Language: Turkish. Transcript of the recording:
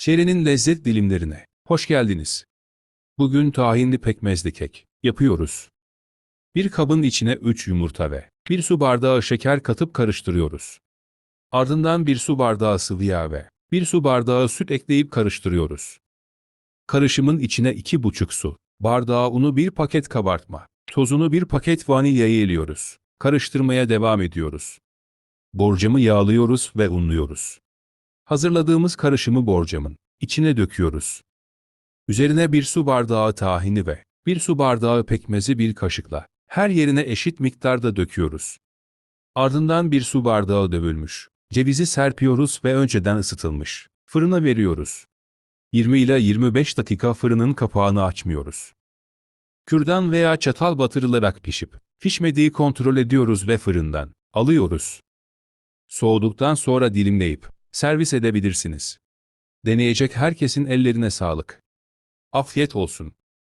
Şerenin lezzet dilimlerine hoş geldiniz. Bugün tahinli pekmezli kek yapıyoruz. Bir kabın içine 3 yumurta ve 1 su bardağı şeker katıp karıştırıyoruz. Ardından 1 su bardağı sıvı yağ ve 1 su bardağı süt ekleyip karıştırıyoruz. Karışımın içine 2,5 su bardağı unu 1 paket kabartma, tozunu 1 paket vanilyayı eliyoruz. Karıştırmaya devam ediyoruz. Borcamı yağlıyoruz ve unluyoruz. Hazırladığımız karışımı borcamın içine döküyoruz. Üzerine bir su bardağı tahini ve bir su bardağı pekmezi bir kaşıkla her yerine eşit miktarda döküyoruz. Ardından bir su bardağı dövülmüş. Cevizi serpiyoruz ve önceden ısıtılmış. Fırına veriyoruz. 20 ile 25 dakika fırının kapağını açmıyoruz. Kürdan veya çatal batırılarak pişip, pişmediği kontrol ediyoruz ve fırından alıyoruz. Soğuduktan sonra dilimleyip servis edebilirsiniz. Deneyecek herkesin ellerine sağlık. Afiyet olsun.